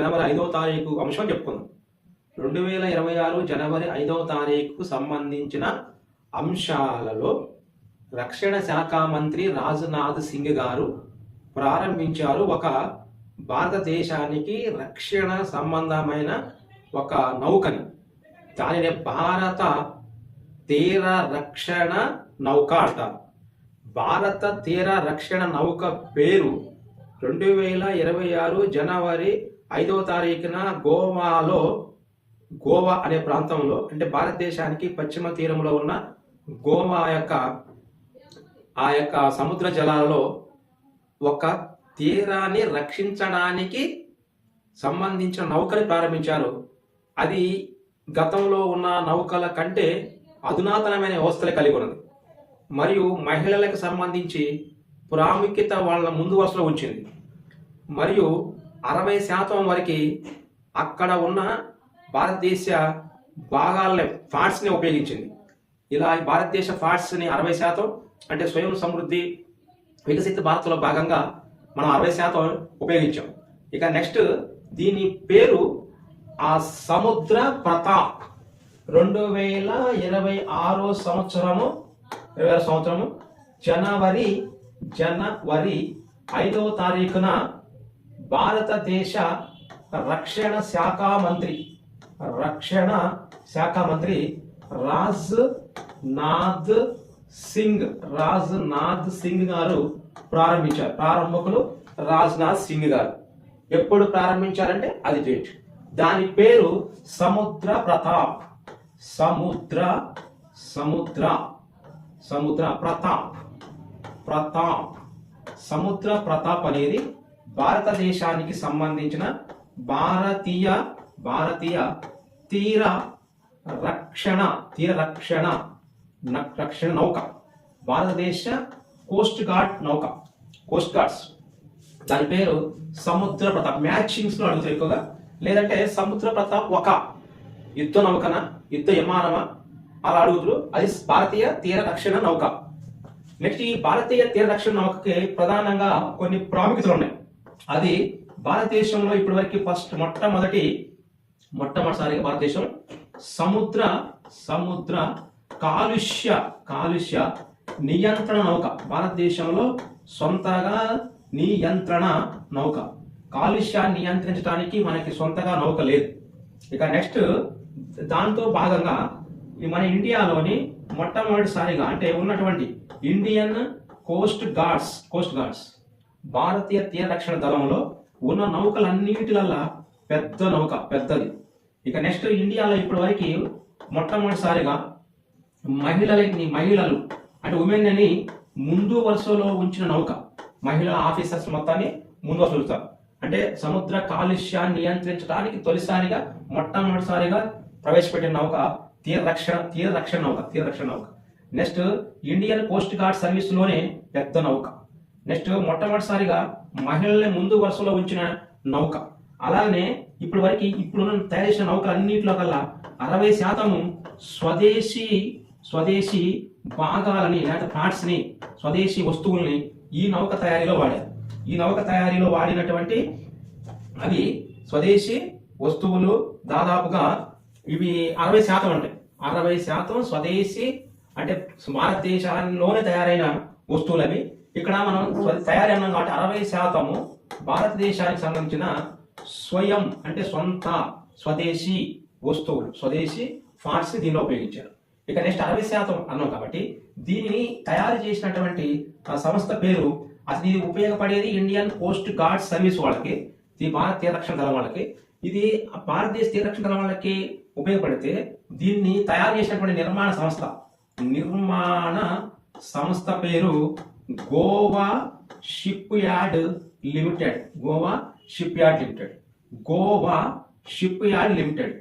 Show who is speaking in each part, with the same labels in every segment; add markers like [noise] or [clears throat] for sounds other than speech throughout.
Speaker 1: జనవరి ఐదవ తారీఖు అంశం చెప్పుకుందాం. రెండు వేల ఇరవై ఆరు జనవరి ఐదవ తారీఖుకు సంబంధించిన అంశాలలో రక్షణ శాఖ మంత్రి రాజ్నాథ్ సింగ్ గారు ప్రారంభించారు. ఒక భారతదేశానికి రక్షణ సంబంధమైన ఒక నౌకని. దానిని భారత తీర రక్షణ నౌక అంటారు. భారత తీర రక్షణ నౌక పేరు రెండు వేల ఇరవై ఆరు జనవరి ఐదవ తారీఖున గోవాలో గోవా అనే ప్రాంతంలో అంటే భారతదేశానికి పశ్చిమ తీరంలో ఉన్న గోవా యొక్క ఆ యొక్క సముద్ర జలాలలో ఒక తీరాన్ని రక్షించడానికి సంబంధించిన నౌకని ప్రారంభించారు. అది గతంలో ఉన్న నౌకల కంటే అధునాతనమైన వ్యవస్థలు కలిగి ఉన్నది. మరియు మహిళలకు సంబంధించి ప్రాముఖ్యత వాళ్ళ ముందు వరుసలో ఉంచింది. మరియు అరవై శాతం వరకు అక్కడ ఉన్న భారతదేశ భాగాలని ఫాట్స్ని ఉపయోగించింది. ఇలా ఈ భారతదేశ ఫాట్స్ని అరవై శాతం అంటే స్వయం సమృద్ధి వికసిత భారత్లో భాగంగా మనం అరవై శాతం ఉపయోగించాం. ఇక నెక్స్ట్ దీని పేరు ఆ సముద్ర ప్రతాప్. రెండు వేల ఇరవై ఆరో సంవత్సరము ఇరవై ఆరో సంవత్సరము జనవరి జనవరి ఐదవ తారీఖున భారతదేశ రక్షణ శాఖ మంత్రి. రక్షణ శాఖ మంత్రి రాజ్ నాథ్ సింగ్. రాజ్ నాథ్ సింగ్ గారు ప్రారంభించారు. ప్రారంభకులు రాజ్నాథ్ సింగ్ గారు. ఎప్పుడు ప్రారంభించారంటే అది డేట్ దాని పేరు సముద్ర ప్రతాప్. సముద్ర సముద్ర సముద్ర ప్రతాప్. ప్రతాప్. సముద్ర ప్రతాప్ అనేది భారతదేశానికి సంబంధించిన భారతీయ భారతీయ తీర రక్షణ తీర రక్షణ న- రక్షణ నౌక. భారతదేశ కోస్ట్ గార్డ్ నౌక. కోస్ట్ గార్డ్స్ దాని పేరు సముద్ర ప్రతాప్. మ్యాచింగ్స్లో అడుగుతారు ఎక్కువగా. లేదంటే సముద్ర ప్రతాప్ ఒక. యుద్ధ నౌకన? యుద్ధ విమానమా? అలా అడుగుతారు. అది భారతీయ తీర రక్షణ నౌక. నెక్స్ట్ ఈ భారతీయ తీర రక్షణ నౌకకి ప్రధానంగా కొన్ని ప్రాముఖ్యతలు ఉన్నాయి. అది భారతదేశంలో ఇప్పటివరకు ఫస్ట్ మొట్టమొదటి మొట్టమొదటిసారిగా భారతదేశం సముద్ర సముద్ర కాలుష్య కాలుష్య నియంత్రణ నౌక. భారతదేశంలో సొంతగా నియంత్రణ నౌక. కాలుష్యాన్ని నియంత్రించడానికి మనకి సొంతగా నౌక లేదు. ఇక నెక్స్ట్ దాంతో భాగంగా మన ఇండియాలోని మొట్టమొదటిసారిగా అంటే ఉన్నటువంటి Indian coast guards coast guards. భారతీయ తీర రక్షణ దళంలో ఉన్న నౌకలన్నిటిలల్లా పెద్ద నౌక పెద్దది. ఇక నెక్స్ట్ ఇండియాలో ఇప్పటి వరకు మొట్టమొదటిసారిగా మహిళలని మహిళలు అంటే ఉమెన్ అని ముందు వరుసలో ఉంచిన నౌక మహిళా ఆఫీసర్స్ మొత్తాన్ని ముందు వరుసలో అంటే సముద్ర కాలుష్యాన్ని నియంత్రించడానికి తొలిసారిగా మొట్టమొదటిసారిగా ప్రవేశపెట్టిన నౌక తీర రక్షణ తీర రక్షణ నౌక తీర రక్షణ నౌక. నెక్స్ట్ ఇండియన్ కోస్ట్ గార్డ్ సర్వీస్లోనే పెద్ద నౌక. నెక్స్ట్ మొట్టమొదటిసారిగా మహిళల్ని ముందు వరుసలో ఉంచిన నౌక. అలానే ఇప్పటి వరకు ఇప్పుడు తయారు చేసిన నౌకలు అన్నింటిలో కల్లా అరవై శాతము స్వదేశీ స్వదేశీ భాగాలని లేదా పార్ట్స్ని స్వదేశీ వస్తువుల్ని ఈ నౌక తయారీలో వాడారు. ఈ నౌక తయారీలో వాడినటువంటి అవి స్వదేశీ వస్తువులు దాదాపుగా ఇవి అరవై శాతం ఉంటాయి అరవై శాతం స్వదేశీ అంటే భారతదేశంలోనే తయారైన వస్తువులు అవి ఇక్కడ మనం తయారీ అన్నాం కాబట్టి అరవై శాతము భారతదేశానికి సంబంధించిన స్వయం అంటే సొంత స్వదేశీ వస్తువులు. స్వదేశీ ఫార్ట్స్ దీనిలో ఉపయోగించారు. ఇక నెక్స్ట్ అరవై శాతం అన్నాం కాబట్టి దీనిని తయారు చేసినటువంటి ఆ సంస్థ పేరు అసలు ఇది ఉపయోగపడేది ఇండియన్ కోస్ట్ గార్డ్ సర్వీస్ వాళ్ళకి ఇది భారత తీరక్షణ దళం వాళ్ళకి. ఇది భారతదేశ తీరక్షణ దళం వాళ్ళకి ఉపయోగపడితే దీన్ని తయారు చేసినటువంటి నిర్మాణ సంస్థ నిర్మాణ సంస్థ పేరు Goa shipyard limited. Goa shipyard limited. Goa shipyard limited.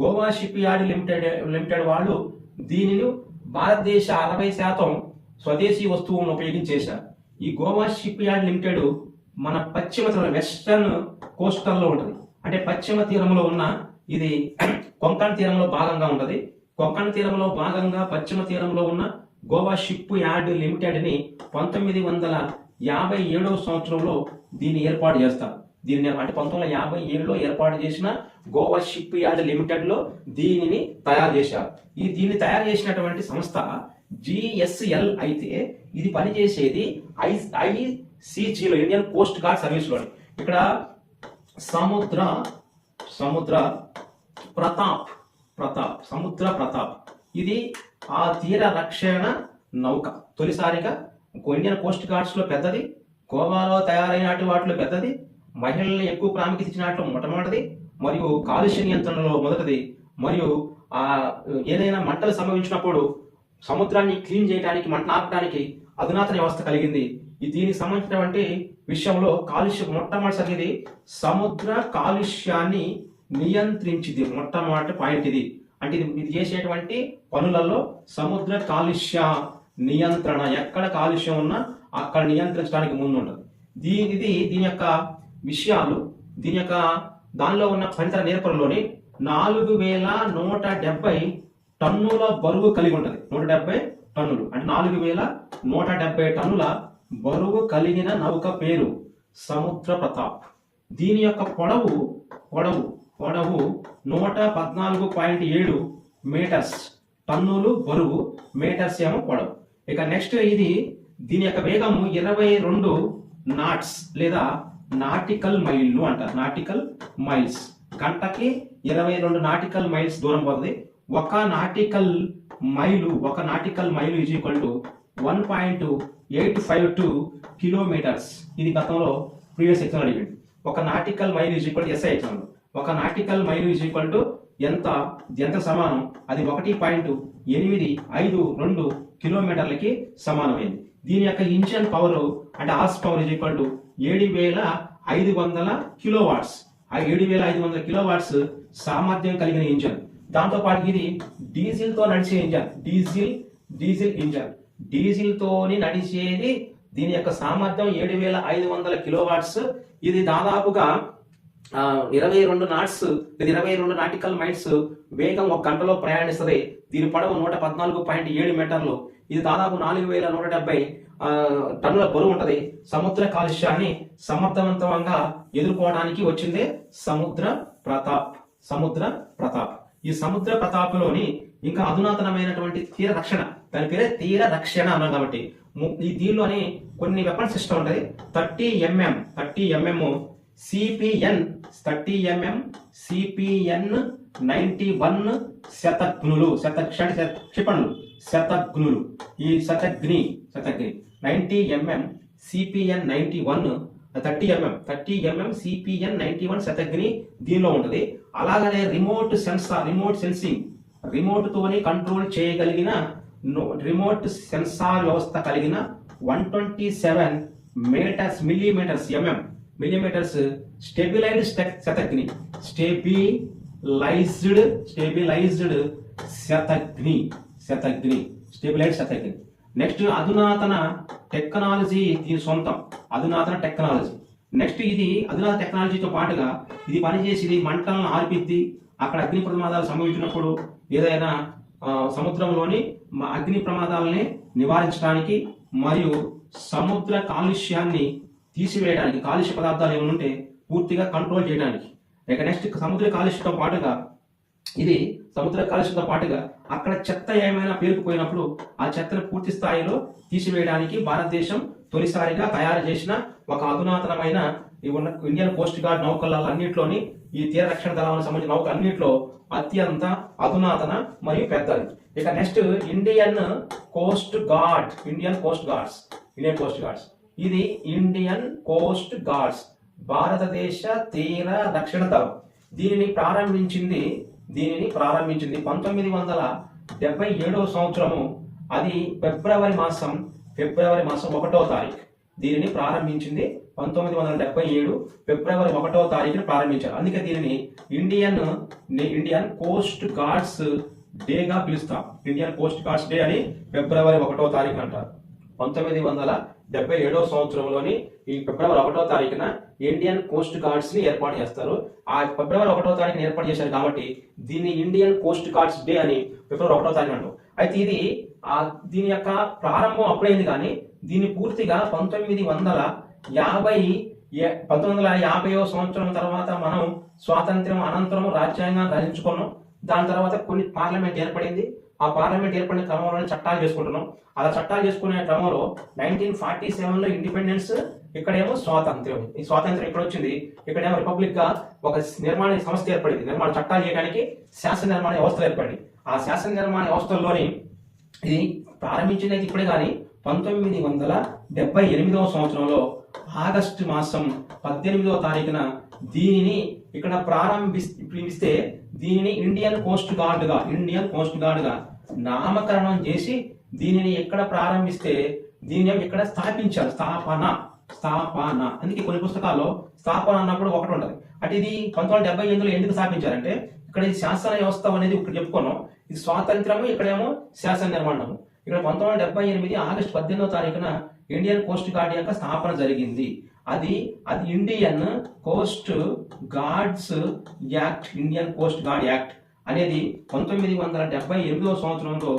Speaker 1: Goa shipyard limited limited వాళ్ళు దీనిని భారతదేశ అరవై శాతం స్వదేశీ వస్తువులను ఉపయోగించేశారు. ఈ గోవా షిప్ యార్డ్ లిమిటెడ్ మన పశ్చిమ తీరం వెస్టర్న్ కోస్టల్లో ఉంటుంది. అంటే పశ్చిమ తీరంలో ఉన్న ఇది [clears throat] కొంకణ్ తీరంలో భాగంగా ఉంటుంది. కొంకణ్ తీరంలో భాగంగా పశ్చిమ తీరంలో ఉన్న గోవా షిప్ యార్డ్ లిమిటెడ్ని పంతొమ్మిది వందల యాభై ఏడవ సంవత్సరంలో దీన్ని ఏర్పాటు చేస్తారు. దీన్ని అంటే పంతొమ్మిది వందల యాభై ఏడులో ఏర్పాటు చేసిన గోవా షిప్ యార్డ్ లిమిటెడ్లో దీనిని తయారు చేశారు. ఈ దీన్ని తయారు చేసినటువంటి సంస్థ జిఎస్ఎల్ అయితే ఇది పనిచేసేది ఐ ఐసిజిలో ఇండియన్ కోస్ట్ గార్డ్ సర్వీస్లో ఇక్కడ సముద్ర సముద్ర ప్రతాప్ ప్రతాప్ సముద్ర ప్రతాప్. ఇది ఆ తీర రక్షణ నౌక. తొలిసారిగా ఇండియన్ కోస్ట్ గార్డ్స్లో పెద్దది గోవాలో తయారైనటి వాటిలో పెద్దది మహిళల్ని ఎక్కువ ప్రాముఖ్యత ఇచ్చినట్లు మొట్టమొదటిది మరియు కాలుష్య నియంత్రణలో మొదటిది మరియు ఆ ఏదైనా మంటలు సంభవించినప్పుడు సముద్రాన్ని క్లీన్ చేయడానికి మంట ఆపడానికి అధునాతన వ్యవస్థ కలిగింది. ఇది దీనికి సంబంధించినటువంటి విషయంలో కాలుష్యం మొట్టమొదటిసారి సముద్ర కాలుష్యాన్ని నియంత్రించింది. మొట్టమొదటి పాయింట్ ఇది. అంటే ఇది మీరు చేసేటువంటి పనులలో సముద్ర కాలుష్య నియంత్రణ. ఎక్కడ కాలుష్యం ఉన్నా అక్కడ నియంత్రించడానికి ముందు ఉండదు దీని ఇది దీని యొక్క విషయాలు దీని యొక్క దానిలో ఉన్న ఫలిత నేర్పరలోని నాలుగు వేల నూట డెబ్బై టన్నుల బరువు కలిగి ఉంటుంది. నూట డెబ్బై టన్నులు. అంటే నాలుగు వేల నూట డెబ్బై టన్నుల బరువు కలిగిన నౌక పేరు సముద్ర ప్రతాప్. దీని యొక్క పొడవు పొడవు పొడవు నూట పద్నాలుగు పాయింట్ ఏడు మీటర్స్. టన్నులు బరువు మీటర్స్ ఏమో పొడవు. ఇక నెక్స్ట్ ఇది దీని యొక్క వేగము ఇరవై రెండు నాట్స్ లేదా నాటికల్ మైళ్ళు అంటారు. Nautical miles. గంటకి ఇరవై రెండు నాటికల్ మైల్స్ దూరం పోతుంది. ఒక నాటికల్ మైలు ఒక nautical mile is equal to one point eight five two kilometres ఇది గతంలో ప్రీవియస్ ఎగ్జామ్ అడిగింది ఒక nautical mile is equal SI exam ఒక nautical mile is equal to ఎంత ఎంత సమానం? అది ఒకటి పాయింట్ ఎనిమిది ఐదు రెండు కిలోమీటర్లకి సమానమైంది. దీని యొక్క ఇంజన్ పవర్ అంటే horsepower is equal to ఏడు వేల ఐదు వందల కిలో వాట్స్ ఆ ఏడు వేల ఐదు వందల కిలో వాట్స్ సామర్థ్యం కలిగిన ఇంజన్. దాంతో పాటు ఇది డీజిల్తో నడిచే engine. Diesel diesel engine. Diesel తోని నడిచేది దీని యొక్క సామర్థ్యం ఏడు వేల ఐదు వందల కిలో వాట్స్ ఇది దాదాపుగా ఇరవై రెండు నాట్స్ లేదా ఇరవై రెండు నాటికల్ మైల్స్ వేగం ఒక గంటలో ప్రయాణిస్తుంది. దీని పొడవు నూట పద్నాలుగు పాయింట్ ఏడు మీటర్లు. ఇది దాదాపు నాలుగు వేల నూట డెబ్బై టన్నుల బరువు ఉంటుంది. సముద్ర కాలుష్యాన్ని సమర్థవంతంగా ఎదుర్కోవడానికి వచ్చిందే సముద్ర ప్రతాప్ సముద్ర ప్రతాప్. ఈ సముద్ర ప్రతాప్లోని ఇంకా అధునాతనమైనటువంటి తీర రక్షణ దాని పేరే తీర రక్షణ అన్నాం కాబట్టి. ఈ దీనిలోని కొన్ని వెపన్ సిస్టమ్ ఉంటుంది. Thirty mm thirty mm CPN thirty mm CPN ninety one శతఘ్నులు శత క్షిపణులు శతఘ్నులు. ఈ శతగ్ని శతగ్ని ninety mm CPN ninety one thirty mm thirty mm CPN ninety one శతగ్ని దీనిలో ఉంటుంది. అలాగనే రిమోట్ సెన్సార్ రిమోట్ సెన్సింగ్ రిమోట్తోని కంట్రోల్ చేయగలిగిన నో- రిమోట్ సెన్సార్ వ్యవస్థ కలిగిన one twenty seven metres millimetres mm millimetres stabilised శతగ్ని stabilised stabilised శతగ్ని శతగ్ని స్టెబిలైజ్డ్ శతగ్ని నెక్స్ట్ అధునాతన టెక్నాలజీ దీని సొంతం. అధునాతన టెక్నాలజీ నెక్స్ట్ ఇది అధునాతన టెక్నాలజీతో పాటుగా ఇది పనిచేసి మంటలను ఆర్పిద్ది. అక్కడ అగ్ని ప్రమాదాలు సంభవించినప్పుడు ఏదైనా సముద్రంలోని అగ్ని ప్రమాదాలని నివారించడానికి మరియు సముద్ర కాలుష్యాన్ని తీసివేయడానికి కాలుష్య పదార్థాలు ఏమైనా ఉంటే పూర్తిగా కంట్రోల్ చేయడానికి. ఇక నెక్స్ట్ సముద్ర కాలుష్యంతో పాటుగా ఇది సముద్ర కాలుష్యంతో పాటుగా అక్కడ చెత్త ఏమైనా పేరుకుపోయినప్పుడు ఆ చెత్తను పూర్తి స్థాయిలో తీసివేయడానికి భారతదేశం తొలిసారిగా తయారు చేసిన ఒక అధునాతనమైన ఈ ఉన్న ఇండియన్ కోస్ట్ గార్డ్ నౌకల అన్నింటిలోని ఈ తీర రక్షణ దళాలకు సంబంధించిన నౌక అన్నింటిలో అత్యంత అధునాతన మరియు పెద్దది. ఇక next Indian coast guard Indian coast guards Indian coast guards. ఇది ఇండియన్ కోస్ట్ గార్డ్స్ భారతదేశ తీర రక్షణ దళం. దీనిని ప్రారంభించింది దీనిని ప్రారంభించింది పంతొమ్మిది వందల డెబ్బై ఏడవ సంవత్సరము. అది ఫిబ్రవరి మాసం ఫిబ్రవరి మాసం ఒకటో తారీఖు. దీనిని ప్రారంభించింది పంతొమ్మిది వందల డెబ్బై ఏడు ఫిబ్రవరి ఒకటో తారీఖున ప్రారంభించారు. అందుకే దీనిని ఇండియన్ ఇండియన్ కోస్ట్ గార్డ్స్ డేగా పిలుస్తాం. ఇండియన్ కోస్ట్ గార్డ్స్ డే అని ఫిబ్రవరి ఒకటో తారీఖు అంటారు. పంతొమ్మిది వందల డెబ్బై ఏడవ సంవత్సరంలోని ఈ ఫిబ్రవరి ఒకటో తారీఖున ఇండియన్ కోస్ట్ గార్డ్స్ని ఏర్పాటు చేస్తారు. ఆ ఫిబ్రవరి ఒకటో తారీఖున ఏర్పాటు చేశారు కాబట్టి దీన్ని ఇండియన్ కోస్ట్ గార్డ్స్ డే అని ఫిబ్రవరి ఒకటో తారీఖు అంటారు. అయితే ఇది ఆ దీని యొక్క ప్రారంభం అప్పుడైంది కానీ దీన్ని పూర్తిగా పంతొమ్మిది వందల యాభై ఏ- పంతొమ్మిది వందల యాభైవ సంవత్సరం తర్వాత మనం స్వాతంత్ర్యం అనంతరం రాజ్యాంగాన్ని రచించుకున్నాం. దాని తర్వాత కొన్ని పార్లమెంట్ ఏర్పడింది. ఆ పార్లమెంట్ ఏర్పడిన క్రమంలోనే చట్టాలు చేసుకుంటున్నాం. అలా చట్టాలు చేసుకునే క్రమంలో నైన్టీన్ ఫార్టీ సెవెన్లో ఇండిపెండెన్స్ ఇక్కడేమో స్వాతంత్ర్యం. ఈ స్వాతంత్ర్యం ఇక్కడ వచ్చింది ఇక్కడేమో రిపబ్లిక్గా ఒక నిర్మాణ సంస్థ ఏర్పడింది. నిర్మాణ చట్టాలు చేయడానికి శాసన నిర్మాణ వ్యవస్థ ఏర్పడింది. ఆ శాసన నిర్మాణ వ్యవస్థల్లోని ఇది ప్రారంభించినది ఇప్పుడే కానీ పంతొమ్మిది వందల డెబ్బై ఎనిమిదవ సంవత్సరంలో ఆగస్టు మాసం పద్దెనిమిదవ తారీఖున దీనిని ఇక్కడ ప్రారంభిస్తే దీనిని ఇండియన్ కోస్ట్ గార్డ్గా ఇండియన్ కోస్ట్ గార్డ్గా నామకరణం చేసి దీనిని ఎక్కడ ప్రారంభిస్తే దీన్ని ఇక్కడ స్థాపించారు? స్థాపన స్థాపన అందుకే కొన్ని పుస్తకాల్లో స్థాపన అన్నప్పుడు ఒకటి ఉండదు అంటే ఇది పంతొమ్మిది వందల డెబ్బై ఎనిమిదిలో ఎందుకు స్థాపించారంటే ఇక్కడ ఇది శాసన వ్యవస్థ అనేది ఇక్కడ చెప్పుకున్నాం. ఇది స్వాతంత్రము ఇక్కడేమో శాసన నిర్మాణము. ఇక్కడ పంతొమ్మిది వందల డెబ్బై ఎనిమిది ఆగస్టు పద్దెనిమిదో తారీఖున ఇండియన్ కోస్ట్ గార్డ్ యొక్క స్థాపన జరిగింది. అది అది Indian coast guards act Indian coast guard act అనేది పంతొమ్మిది వందల డెబ్బై ఎనిమిదవ సంవత్సరంలో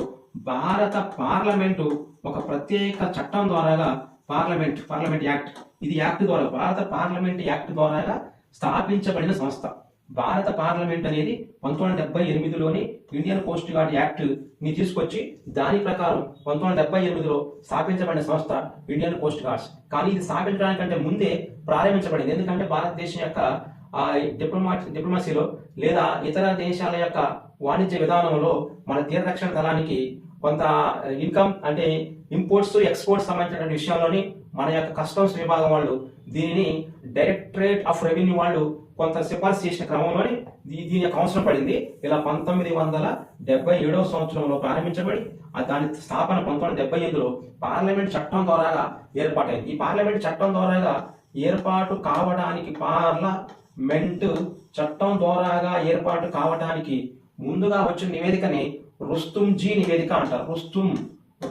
Speaker 1: భారత పార్లమెంటు ఒక ప్రత్యేక చట్టం ద్వారాగా పార్లమెంట్ పార్లమెంట్ యాక్ట్. ఇది యాక్ట్ ద్వారా భారత పార్లమెంట్ యాక్ట్ ద్వారాగా స్థాపించబడిన సంస్థ. భారత పార్లమెంట్ అనేది పంతొమ్మిది వందల డెబ్బై ఎనిమిదిలోని ఇండియన్ కోస్ట్ గార్డ్ యాక్ట్ని తీసుకొచ్చి దాని ప్రకారం పంతొమ్మిది వందల డెబ్బై ఎనిమిదిలో స్థాపించబడిన సంస్థ ఇండియన్ కోస్ట్ గార్డ్స్. కానీ ఇది స్థాపించడానికంటే ముందే ప్రారంభించబడింది. ఎందుకంటే భారతదేశం యొక్క డిప్లొమా డిప్లొమసీలో లేదా ఇతర దేశాల యొక్క వాణిజ్య విధానంలో మన తీరరక్షణ దళానికి కొంత ఇన్కమ్ అంటే ఇంపోర్ట్స్ ఎక్స్పోర్ట్స్ సంబంధించిన విషయంలోని మన యొక్క కస్టమ్స్ విభాగం వాళ్ళు దీనిని డైరెక్టరేట్ ఆఫ్ రెవెన్యూ వాళ్ళు కొంత సిఫార్సు చేసిన క్రమంలో దీని యొక్క అవసరం పడింది. ఇలా పంతొమ్మిది వందల డెబ్బై ఏడవ సంవత్సరంలో ప్రారంభించబడి దాని స్థాపన పంతొమ్మిది డెబ్బై ఎనిమిదిలో పార్లమెంట్ చట్టం ద్వారాగా ఏర్పాటైంది. ఈ పార్లమెంట్ చట్టం ద్వారాగా ఏర్పాటు కావడానికి పార్లమెంట్ చట్టం ద్వారాగా ఏర్పాటు కావడానికి ముందుగా వచ్చిన నివేదికని రుస్తుం జీ నివేదిక అంటారు. రుస్తుం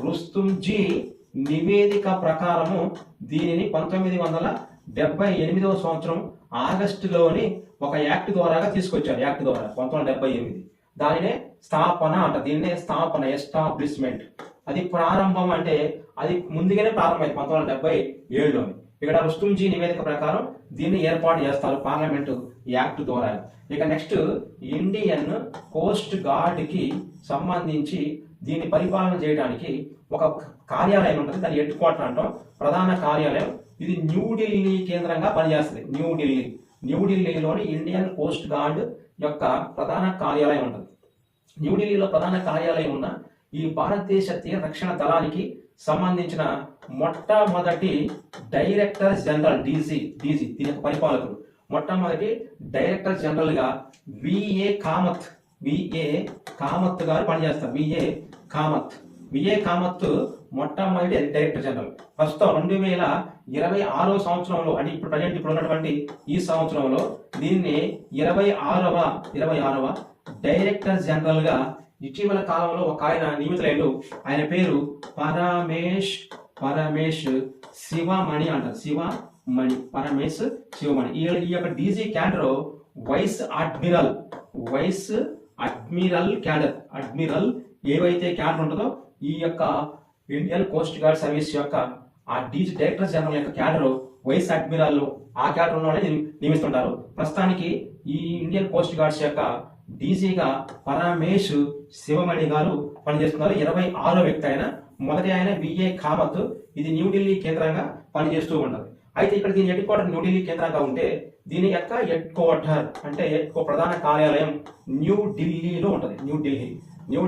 Speaker 1: రుస్తుం జీ నివేదిక ప్రకారము దీనిని పంతొమ్మిది వందల డెబ్బై ఎనిమిదవ సంవత్సరం ఆగస్టులోని ఒక యాక్ట్ ద్వారాగా తీసుకొచ్చారు యాక్ట్ ద్వారా పంతొమ్మిది డెబ్బై ఎనిమిది. దానినే స్థాపన అంట దీన్నే స్థాపన ఎస్టాబ్లిష్మెంట్. అది ప్రారంభం అంటే అది ముందుగానే ప్రారంభమైంది పంతొమ్మిది వందల డెబ్బై ఏడులోని. ఇక్కడ రుస్తుంజీ నివేదిక ప్రకారం దీన్ని ఏర్పాటు చేస్తారు పార్లమెంటు యాక్ట్ ద్వారా. ఇక నెక్స్ట్ ఇండియన్ కోస్ట్ గార్డ్కి సంబంధించి దీన్ని పరిపాలన చేయడానికి ఒక కార్యాలయం ఉంటుంది. దాన్ని హెడ్ క్వార్టర్ అంటాం. ప్రధాన కార్యాలయం. ఇది న్యూఢిల్లీ కేంద్రంగా పనిచేస్తుంది. న్యూఢిల్లీ న్యూఢిల్లీలోని ఇండియన్ కోస్ట్ గార్డ్ యొక్క ప్రధాన కార్యాలయం ఉంటుంది. న్యూఢిల్లీలో ప్రధాన కార్యాలయం ఉన్న ఈ భారతదేశ తీర రక్షణ దళానికి సంబంధించిన మొట్టమొదటి డైరెక్టర్ జనరల్ డీజీ డీజీ దీని యొక్క పరిపాలకుడు. మొట్టమొదటి డైరెక్టర్ జనరల్గా విఏ కామత్ విఏ కామత్ గారు పనిచేస్తారు. విఏ కామత్. విఏ కామత్ మొట్టమొదటి డైరెక్టర్ జనరల్. ప్రస్తుతం రెండు వేల ఇరవై ఆరో సంవత్సరంలో అంటే ఇప్పుడు ప్రజెంట్ ఇప్పుడు ఉన్నటువంటి ఈ సంవత్సరంలో దీన్ని ఇరవై ఆరవ ఇరవై ఆరవ డైరెక్టర్ జనరల్గా ఇటీవల కాలంలో ఒక ఆయన నియమితులైన ఆయన పేరు పరమేష్ పరమేష్ శివమణి అంటారు. శివమణి పరమేష్ శివమణి. ఈ ఈ యొక్క DG cadre vice admiral vice admiral cadre admiral ఏవైతే క్యాడర్ ఉంటుందో ఈ యొక్క ఇండియన్ కోస్ట్ గార్డ్ సర్వీస్ యొక్క ఆ డీజీ డైరెక్టర్ జనరల్ యొక్క క్యాడర్ వైస్ అడ్మిరల్ ఆ క్యాడర్ ఉన్న నియమిస్తుంటారు. ప్రస్తుతానికి ఈ ఇండియన్ కోస్ట్ గార్డ్స్ యొక్క డీజీగా పరమేష్ శివమణి గారు పనిచేస్తున్నారు. ఇరవై ఆరో వ్యక్తి ఆయన. మొదటి ఆయన విఏ కామత్ ఇది న్యూఢిల్లీ కేంద్రంగా పనిచేస్తూ ఉన్నది. అయితే ఇక్కడ దీని హెడ్ క్వార్టర్ న్యూఢిల్లీ కేంద్రంగా ఉంటే దీని యొక్క హెడ్ క్వార్టర్ అంటే ఎక్కువ ప్రధాన కార్యాలయం న్యూఢిల్లీలో ఉంటుంది. న్యూఢిల్లీ న్యూ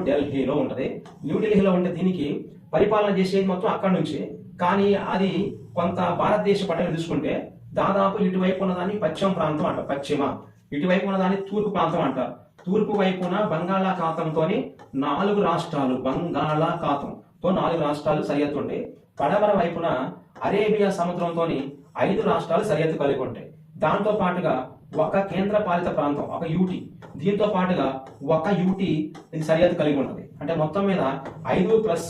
Speaker 1: ఉంటుంది. న్యూఢిల్లీలో ఉంటే దీనికి పరిపాలన చేసేది మొత్తం అక్కడి నుంచి. కానీ అది కొంత భారతదేశ పట్టణం తీసుకుంటే దాదాపు ఇటువైపు ఉన్నదాన్ని పశ్చిమ ప్రాంతం అంట పశ్చిమ. ఇటువైపు ఉన్నదాన్ని తూర్పు ప్రాంతం అంటారు తూర్పు వైపున బంగాళాఖాతంతో నాలుగు రాష్ట్రాలు బంగాళాఖాతం. తో నాలుగు రాష్ట్రాలు సరిహద్దు ఉంటాయి పడమర వైపున అరేబియా సముద్రంతో ఐదు రాష్ట్రాలు సరిహద్దు కలిగి ఉంటాయి దాంతో పాటుగా ఒక కేంద్ర పాలిత ప్రాంతం ఒక యూటీ. దీంతో పాటుగా ఒక యూటీ ఇది సరిహద్దు కలిగి ఉంటుంది అంటే మొత్తం మీద ఐదు ప్లస్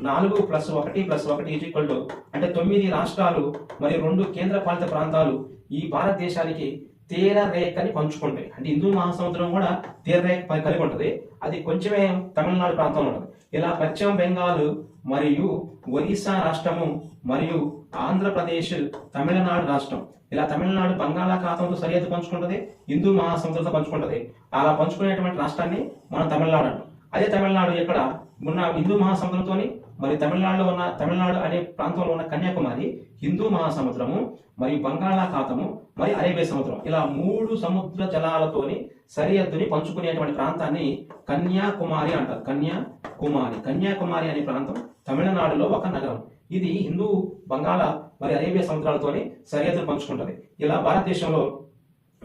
Speaker 1: నాలుగు ప్లస్ ఒకటి ప్లస్ ఒకటి ఈక్వల్ అంటే తొమ్మిది రాష్ట్రాలు మరియు రెండు కేంద్ర పాలిత ప్రాంతాలు ఈ భారతదేశానికి తీర రేఖని పంచుకుంటాయి. అంటే హిందూ మహాసముద్రం కూడా తీర రేఖ కలిగి ఉంటుంది. అది కొంచెమే తమిళనాడు ప్రాంతంలో ఉంటుంది. ఇలా పశ్చిమ బెంగాల్ మరియు ఒరిస్సా రాష్ట్రము మరియు ఆంధ్రప్రదేశ్ తమిళనాడు రాష్ట్రం. ఇలా తమిళనాడు బంగాళాఖాతంతో సరిహద్దు పంచుకుంటుంది హిందూ మహాసముద్రంతో పంచుకుంటుంది. అలా పంచుకునేటువంటి రాష్ట్రాన్ని మనం తమిళనాడు అంటాం. అదే తమిళనాడు ఇక్కడ ఉన్న హిందూ మహాసముద్రంతోని మరి తమిళనాడులో ఉన్న తమిళనాడు అనే ప్రాంతంలో ఉన్న కన్యాకుమారి హిందూ మహాసముద్రము మరియు బంగాళాఖాతము మరి అరేబియా సముద్రం. ఇలా మూడు సముద్ర జలాలతోని సరిహద్దుని పంచుకునేటువంటి ప్రాంతాన్ని కన్యాకుమారి అంటారు. కన్యాకుమారి. కన్యాకుమారి అనే ప్రాంతం తమిళనాడులో ఒక నగరం. ఇది హిందూ బంగాళ మరి అరేబియా సముద్రాలతోని సరిహద్దును పంచుకుంటుంది. ఇలా భారతదేశంలో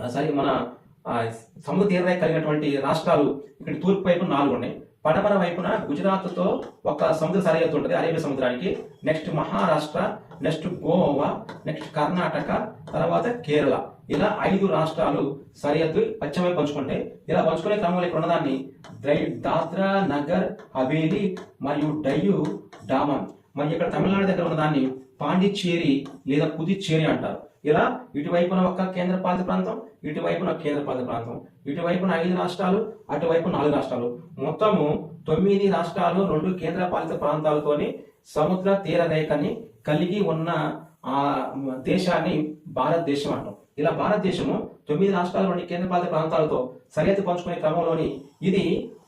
Speaker 1: సరి మన సముద్ర తీరరేఖ కలిగినటువంటి రాష్ట్రాలు ఇక్కడ తూర్పు వైపు నాలుగు ఉన్నాయి. పడమర వైపున గుజరాత్తో ఒక సముద్ర సరిహద్దు ఉంటుంది అరేబియా సముద్రానికి. Next Maharashtra next Goa next Karnataka తర్వాత కేరళ. ఇలా ఐదు రాష్ట్రాలు సరిహద్దు పశ్చిమ పంచుకుంటాయి పంచుకుంటే ఇలా పంచుకునే క్రమంలో ఇక్కడ ఉన్నదాన్ని దాద్రా నగర్ హవేలీ మరియు డయ్యు డామన్. మరి ఇక్కడ తమిళనాడు దగ్గర ఉన్నదాన్ని పాండిచ్చేరి లేదా పుదుచ్చేరి అంటారు. ఇలా ఇటువైపున ఒక కేంద్ర పాలిత ప్రాంతం ఇటువైపున కేంద్రపాలిత కేంద్ర పాలిత ప్రాంతం ఇటువైపున ఐదు రాష్ట్రాలు అటువైపు నాలుగు రాష్ట్రాలు. మొత్తము తొమ్మిది రాష్ట్రాలు రెండు కేంద్ర పాలిత ప్రాంతాలతోని సముద్ర తీర రేఖని కలిగి ఉన్న ఆ దేశాన్ని భారతదేశం అంటాం. ఇలా భారతదేశము తొమ్మిది రాష్ట్రాలు రెండు కేంద్రపాలిత ప్రాంతాలతో సరిహద్దు పంచుకునే క్రమంలోని ఇది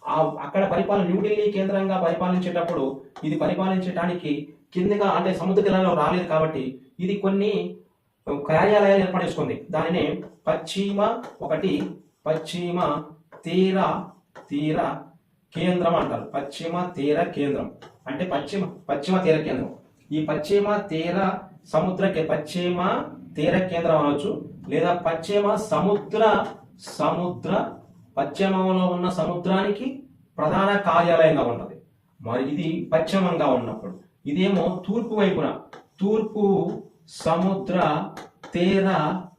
Speaker 1: ఆ అక్కడ పరిపాలన న్యూఢిల్లీ కేంద్రంగా పరిపాలించేటప్పుడు ఇది పరిపాలించడానికి కిందగా అంటే సముద్ర తీరంలో రాలేదు కాబట్టి ఇది కొన్ని కార్యాలయాలు ఏర్పడేసుకుంది. దానిని పశ్చిమ ఒకటి పశ్చిమ తీర తీర కేంద్రం అంటారు. పశ్చిమ తీర కేంద్రం. అంటే పశ్చిమ పశ్చిమ తీర కేంద్రం. ఈ పశ్చిమ తీర సముద్ర పశ్చిమ తీర కేంద్రం అనవచ్చు లేదా పశ్చిమ సముద్ర సముద్ర పశ్చిమంలో ఉన్న సముద్రానికి ప్రధాన కార్యాలయంగా ఉన్నది మరి ఇది పశ్చిమంగా ఉన్నప్పుడు. ఇదేమో తూర్పు వైపున తూర్పు సముద్ర తీర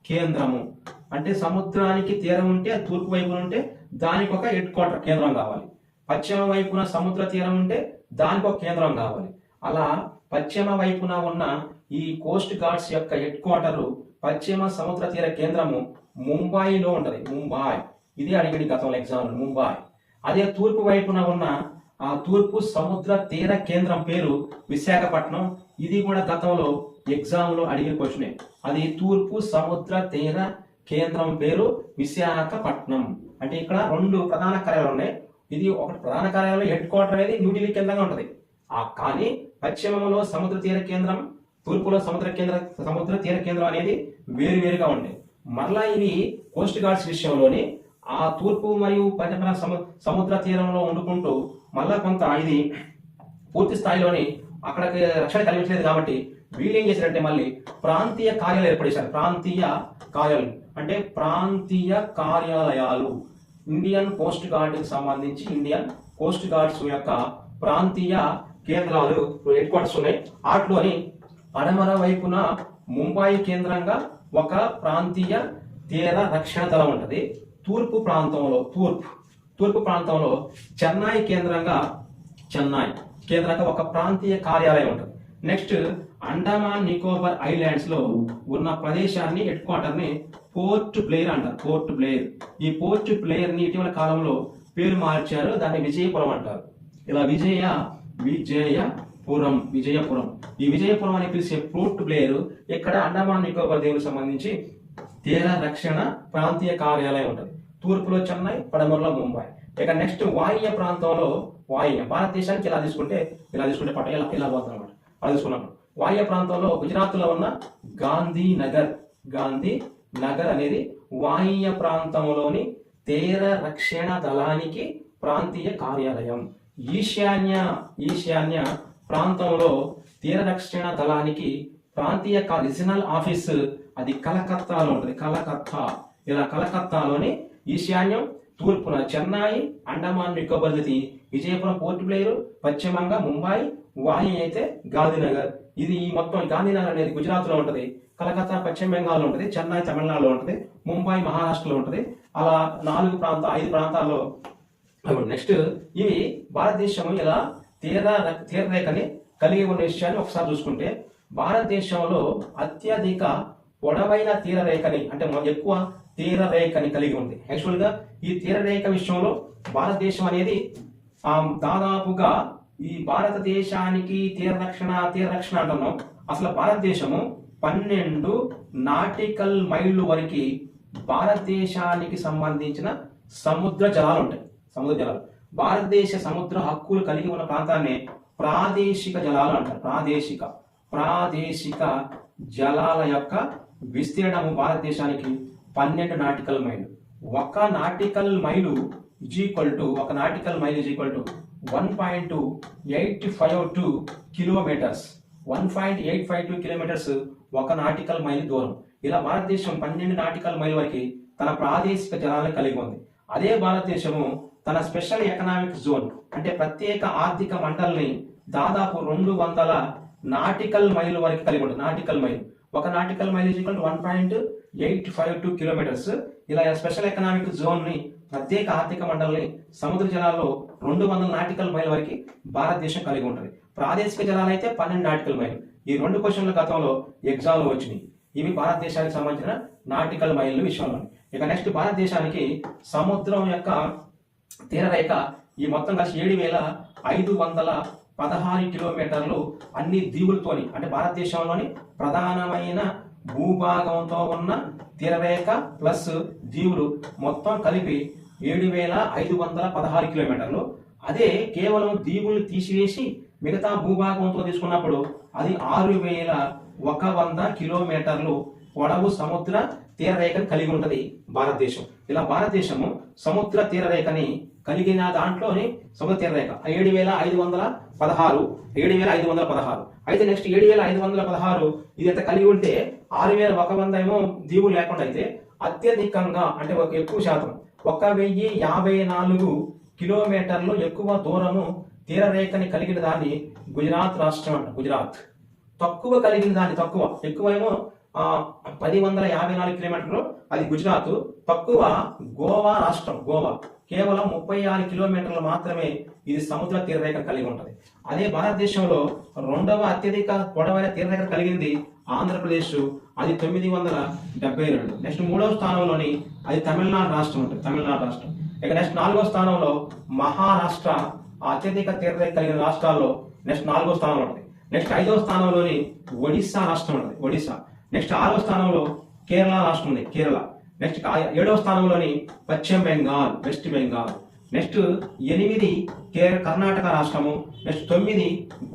Speaker 1: కేంద్రము. అంటే సముద్రానికి తీరం ఉంటే తూర్పు వైపున ఉంటే దానికి ఒక హెడ్ క్వార్టర్ కేంద్రం కావాలి. పశ్చిమ వైపున సముద్ర తీరం ఉంటే దానికి ఒక కేంద్రం కావాలి. అలా పశ్చిమ వైపున ఉన్న ఈ కోస్ట్ గార్డ్స్ యొక్క హెడ్ క్వార్టరు పశ్చిమ సముద్ర తీర కేంద్రము ముంబాయిలో ఉంటుంది. ముంబాయి. ఇది అడిగిన గతంలో ఎగ్జామ్ ముంబాయి. అదే తూర్పు వైపున ఉన్న ఆ తూర్పు సముద్ర తీర కేంద్రం పేరు విశాఖపట్నం. ఇది కూడా గతంలో ఎగ్జామ్లో అడిగిన క్వశ్చనే అది తూర్పు సముద్ర తీర కేంద్రం పేరు విశాఖపట్నం. అంటే ఇక్కడ రెండు ప్రధాన కార్యాలయాలు ఉన్నాయి. ఇది ఒకటి ప్రధాన కార్యాలయం హెడ్ క్వార్టర్ అనేది న్యూఢిల్లీ కేంద్రంగా ఉంటుంది. ఆ కానీ పశ్చిమంలో సముద్ర తీర కేంద్రం తూర్పులో సముద్ర కేంద్ర సముద్ర తీర కేంద్రం అనేది వేరువేరుగా ఉంటాయి మరలా ఇవి కోస్ట్ గార్డ్స్ విషయంలోని ఆ తూర్పు మరియు పశ్చిమ సము సముద్ర తీరంలో వండుకుంటూ మళ్ళా కొంత ఇది పూర్తి స్థాయిలోని అక్కడికి రక్షణ కలిగించలేదు కాబట్టి వీళ్ళు ఏం చేశారంటే మళ్ళీ ప్రాంతీయ కార్యాలయాలు ఏర్పడేశారు ప్రాంతీయ కార్యాలయం. అంటే ప్రాంతీయ కార్యాలయాలు. ఇండియన్ కోస్ట్ గార్డ్కి సంబంధించి ఇండియన్ కోస్ట్ గార్డ్స్ యొక్క ప్రాంతీయ కేంద్రాలు హెడ్ క్వార్టర్స్ ఉన్నాయి. వాటిలోని పడమర వైపున ముంబాయి కేంద్రంగా ఒక ప్రాంతీయ తీర రక్షణ దళం ఉంటుంది. తూర్పు ప్రాంతంలో తూర్పు తూర్పు ప్రాంతంలో చెన్నై కేంద్రంగా చెన్నై కేంద్రంగా ఒక ప్రాంతీయ కార్యాలయం ఉంటుంది. నెక్స్ట్ అండమాన్ నికోబార్ ఐలాండ్స్లో ఉన్న ప్రదేశాన్ని హెడ్ క్వార్టర్ని పోర్ట్ బ్లేయర్ అంటారు పోర్ట్ బ్లేయర్. ఈ పోర్ట్ బ్లేయర్ని ఇటీవల కాలంలో పేరు మార్చారు దాన్ని విజయపురం అంటారు. ఇలా విజయ విజయపురం. విజయపురం ఈ విజయపురం అని పిలిచే పోర్ట్ బ్లేయర్ ఇక్కడ అండమాన్ నికోబార్ దీవులకు సంబంధించి తీర రక్షణ ప్రాంతీయ కార్యాలయం ఉంటుంది. తూర్పులో చెన్నై పడమరలో ముంబై. ఇక నెక్స్ట్ వాయువ్య ప్రాంతంలో వాయువ్య భారతదేశానికి ఇలా తీసుకుంటే ఇలా తీసుకుంటే పట్ట ఇలా ఇలా పోతుంది అనమాట అలా తీసుకున్నప్పుడు. వాయువ్య ప్రాంతంలో గుజరాత్లో ఉన్న గాంధీ నగర్ గాంధీ నగర్ అనేది వాయువ్య ప్రాంతంలోని తీర రక్షణ దళానికి ప్రాంతీయ కార్యాలయం. ఈశాన్య ఈశాన్య ప్రాంతంలో తీర రక్షణ దళానికి ప్రాంతీయ కా- రీజనల్ ఆఫీస్ అది కలకత్తాలో ఉంటుంది. కలకత్తా. ఇలా కలకత్తాలోని ఈశాన్యం తూర్పున చెన్నై అండమాన్ నికోబార్ విజయపురం పోర్ట్ బ్లేయర్ పశ్చిమంగా ముంబై వాయి అయితే గాంధీనగర్. ఇది ఈ మొత్తం గాంధీనగర్ అనేది గుజరాత్లో కలకత్తా పశ్చిమ బెంగాల్లో చెన్నై తమిళనాడులో ఉంటుంది ముంబై మహారాష్ట్రలో ఉంటుంది అలా నాలుగు ప్రాంత ఐదు ప్రాంతాల్లో నెక్స్ట్ ఇవి భారతదేశం ఇలా తీర తీరరేఖని కలిగి ఉన్న విషయాన్ని ఒకసారి చూసుకుంటే భారతదేశంలో అత్యధిక పొడవైన తీరరేఖని అంటే ఎక్కువ తీరరేఖని కలిగి ఉంది. యాక్చువల్గా ఈ తీరరేఖ విషయంలో భారతదేశం అనేది దాదాపుగా ఈ భారతదేశానికి తీరరక్షణ తీరరక్షణ అంటున్నాం. అసలు భారతదేశము పన్నెండు నాటికల్ మైళ్ళు వరకు భారతదేశానికి సంబంధించిన సముద్ర జలాలు ఉంటాయి. సముద్ర జలాలు. భారతదేశ సముద్ర హక్కులు కలిగి ఉన్న ప్రాంతాన్ని ప్రాదేశిక జలాలు అంటారు. ప్రాదేశిక. ప్రాదేశిక జలాల యొక్క విస్తీర్ణము భారతదేశానికి పన్నెండు నాటికల్ మైలు ఒక nautical mile is equal to ఒక nautical mile is equal to one point eight five two kilometres one point eight five two kilometres ఒక నాటికల్ మైల్ దూరం. ఇలా భారతదేశం పన్నెండు నాటికల్ మైల్ వరకు తన ప్రాదేశిక జలాలను కలిగి ఉంది. అదే భారతదేశము తన స్పెషల్ ఎకనామిక్ జోన్ అంటే ప్రత్యేక ఆర్థిక మండలిని దాదాపు రెండు వందల నాటికల్ మైల్ వరకు కలిగి ఉంటుంది నాటికల్ మైల్. ఒక nautical mile equal one point eight five two kilometres ఇలా స్పెషల్ ఎకనామిక్ జోన్ని ప్రత్యేక ఆర్థిక మండలిని సముద్ర జలాల్లో రెండు వందల నాటికల్ మైల్ వరకు భారతదేశం కలిగి ఉంటుంది. ప్రాదేశిక జలాలు అయితే పన్నెండు నాటికల్ మైల్. ఈ రెండు క్వశ్చన్ల గతంలో ఎగ్జామ్లు వచ్చినాయి. ఇవి భారతదేశానికి సంబంధించిన నాటికల్ మైళ్ళ విషయంలో. ఇక నెక్స్ట్ భారతదేశానికి సముద్రం యొక్క తీరరేఖ ఈ మొత్తం కలిసి ఏడు వేల ఐదు వందల పదహారు కిలోమీటర్లు అన్ని దీవులతోని అంటే భారతదేశంలోని ప్రధానమైన భూభాగంతో ఉన్న తీరరేఖ ప్లస్ దీవులు మొత్తం కలిపి ఏడు వేల ఐదు వందల పదహారు కిలోమీటర్లు. అదే కేవలం దీవుల్ని తీసివేసి మిగతా భూభాగంతో తీసుకున్నప్పుడు అది ఆరు వేల ఒక వంద కిలోమీటర్లు పొడవు సముద్ర తీరరేఖను కలిగి ఉంటుంది భారతదేశం. ఇలా భారతదేశము సముద్ర తీరరేఖని కలిగిన దాంట్లోని సముద్ర తీరరేఖ. ఏడు వేల ఐదు వందల పదహారు ఏడు వేల ఐదు వందల పదహారు. అయితే నెక్స్ట్ ఏడు వేల ఐదు వందల పదహారు ఇది ఎంత కలిగి ఉంటే ఆరు వేల ఒక వంద ఏమో దీవులు లేకుండా అయితే అత్యధికంగా అంటే ఒక ఎక్కువ శాతం ఒక వెయ్యి యాభై నాలుగు కిలోమీటర్లు ఎక్కువ దూరము తీరరేఖని కలిగిన దాన్ని గుజరాత్ రాష్ట్రం అంట గుజరాత్. తక్కువ కలిగిన దాన్ని తక్కువ ఎక్కువ ఏమో పది వందల యాభై నాలుగు కిలోమీటర్లు అది గుజరాత్. తక్కువ గోవా రాష్ట్రం గోవా. కేవలం ముప్పై ఆరు కిలోమీటర్లు మాత్రమే ఇది సముద్ర తీరరేఖ కలిగి ఉంటుంది. అదే భారతదేశంలో రెండవ అత్యధిక పొడవైన తీరరేఖ కలిగింది ఆంధ్రప్రదేశ్ అది తొమ్మిది వందల డెబ్బై రెండు. నెక్స్ట్ మూడవ స్థానంలోని అది తమిళనాడు రాష్ట్రం ఉంటుంది తమిళనాడు రాష్ట్రం. ఇక నెక్స్ట్ నాలుగో స్థానంలో మహారాష్ట్ర అత్యధిక తీర్థ కలిగిన రాష్ట్రాల్లో నెక్స్ట్ నాలుగో స్థానంలో ఉంటుంది నెక్స్ట్ ఐదవ స్థానంలోని ఒడిస్సా రాష్ట్రం ఉంటుంది ఒడిస్సా నెక్స్ట్ ఆరో స్థానంలో కేరళ రాష్ట్రం ఉంది కేరళ. నెక్స్ట్ ఏడవ స్థానంలోని పశ్చిమ బెంగాల్ వెస్ట్ బెంగాల్. నెక్స్ట్ ఎనిమిది కేర కర్ణాటక రాష్ట్రము. నెక్స్ట్ తొమ్మిది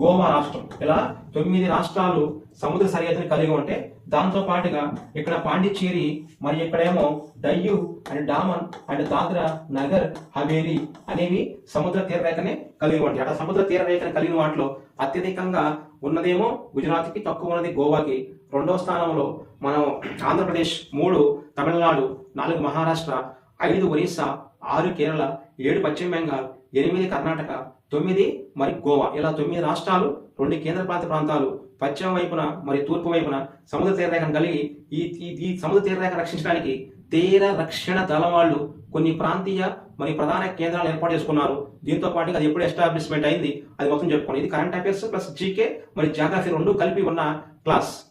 Speaker 1: గోవా రాష్ట్రం. ఇలా తొమ్మిది రాష్ట్రాలు సముద్ర సరిహద్దుని కలిగి ఉంటే దాంతో పాటుగా ఇక్కడ పాండిచ్చేరి మరి ఇక్కడేమో డయ్యు అండ్ డామన్ అండ్ దాద్రా నగర్ హవేలీ అనేవి సముద్ర తీరరేఖని కలిగి ఉంటాయి. అక్కడ సముద్ర తీరరేఖని కలిగిన వాటిలో అత్యధికంగా ఉన్నదేమో గుజరాత్కి తక్కువ ఉన్నది గోవాకి. రెండో స్థానంలో మనం ఆంధ్రప్రదేశ్ మూడు తమిళనాడు నాలుగు మహారాష్ట్ర ఐదు ఒరిస్సా ఆరు కేరళ ఏడు పశ్చిమ బెంగాల్ ఎనిమిది కర్ణాటక తొమ్మిది మరి గోవా. ఇలా తొమ్మిది రాష్ట్రాలు రెండు కేంద్రపాలిత ప్రాంతాలు పశ్చిమ వైపున మరియు తూర్పు వైపున సముద్ర తీరరేఖను కలిగి ఈ ఈ- సముద్ర తీరరేఖను రక్షించడానికి తీర రక్షణ దళం వాళ్ళు కొన్ని ప్రాంతీయ మరియు ప్రధాన కేంద్రాలు ఏర్పాటు చేసుకున్నారు. దీంతో పాటు అది ఎప్పుడు ఎస్టాబ్లిష్మెంట్ అయింది అది మొత్తం చెప్పుకోండి. ఇది కరెంట్ అఫైర్స్ ప్లస్ జీకే మరి జాగ్రఫీ రెండు కలిపి ఉన్న క్లాస్